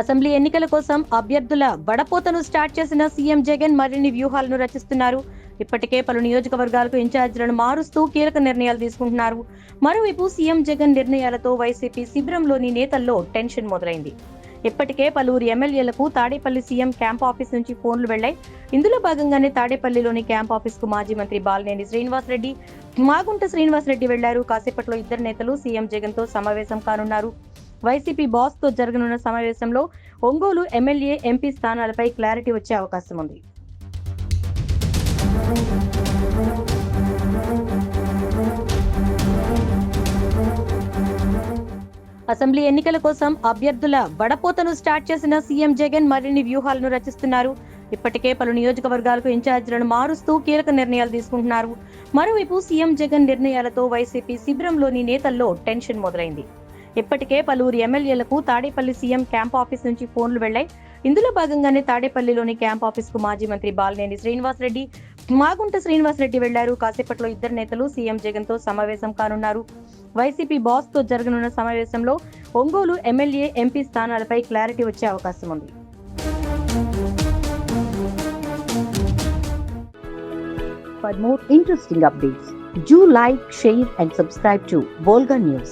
Assembly ఎన్నికల కోసం అభ్యర్థుల వడపోతను స్టార్ట్ చేసిన సీఎం జగన్ మరిన్ని వ్యూహాలను రచిస్తున్నారు. ఇప్పటికే పలు నియోజకవర్గాలకు ఇన్ఛార్జీలను మారుస్తూ కీలక నిర్ణయాలు తీసుకుంటున్నారు. మరోవైపు సీఎం జగన్ నిర్ణయాలతో వైసీపీ శిబిరంలోని నేతల్లో టెన్షన్ మొదలైంది. ఇప్పటికే పలువురు ఎమ్మెల్యేలకు తాడేపల్లి సీఎం క్యాంప్ ఆఫీస్ నుంచి ఫోన్లు వెళ్ళాయి ఇందులో భాగంగానే తాడేపల్లిలోని క్యాంప్ ఆఫీస్కు మాజీ మంత్రి బాలినేని శ్రీనివాసరెడ్డి మాగుంట శ్రీనివాసరెడ్డి వెళ్ళారు. కాసేపట్లో ఇద్దరు నేతలు సీఎం జగన్తో సమావేశం కానున్నారు. వైసీపీ బాస్తో జరగనున్న సమావేశంలో ఒంగోలు ఎమ్మెల్యే ఎంపీ స్థానాలపై క్లారిటీ వచ్చే అవకాశం ఉంది. అసెంబ్లీ ఎన్నికల కోసం అభ్యర్థుల వడపోతను స్టార్ట్ చేసిన సీఎం జగన్ మరిన్ని వ్యూహాలను రచిస్తున్నారు. ఇప్పటికే పలు నియోజకవర్గాలకు ఇన్ఛార్జీలను మారుస్తూ కీలక నిర్ణయాలు తీసుకుంటున్నారు. మరోవైపు సీఎం జగన్ నిర్ణయాలతో వైసీపీ శిబిరంలోని నేతల్లో టెన్షన్ మొదలైంది. ఇప్పటికే పలువురు ఎమ్మెల్యేలకు తాడేపల్లి సీఎం క్యాంప్ ఆఫీస్ నుంచి ఫోన్లు వెళ్ళాయి ఇందులో భాగంగానే తాడేపల్లిలోని క్యాంప్ ఆఫీస్కు మాజీ మంత్రి బాలినేని శ్రీనివాసరెడ్డి మాగుంట శ్రీనివాసరెడ్డి వెళ్ళారు. కాసేపట్లో ఇద్దరు నేతలు సీఎం జగన్తో సమావేశం కానున్నారు. వైసీపీ బాస్తో జరగనున్న సమావేశంలో ఒంగోలు ఎమ్మెల్యే ఎంపీ స్థానాలపై క్లారిటీ వచ్చే అవకాశం ఉంది. For more interesting updates, do like, share, and subscribe to Volga News.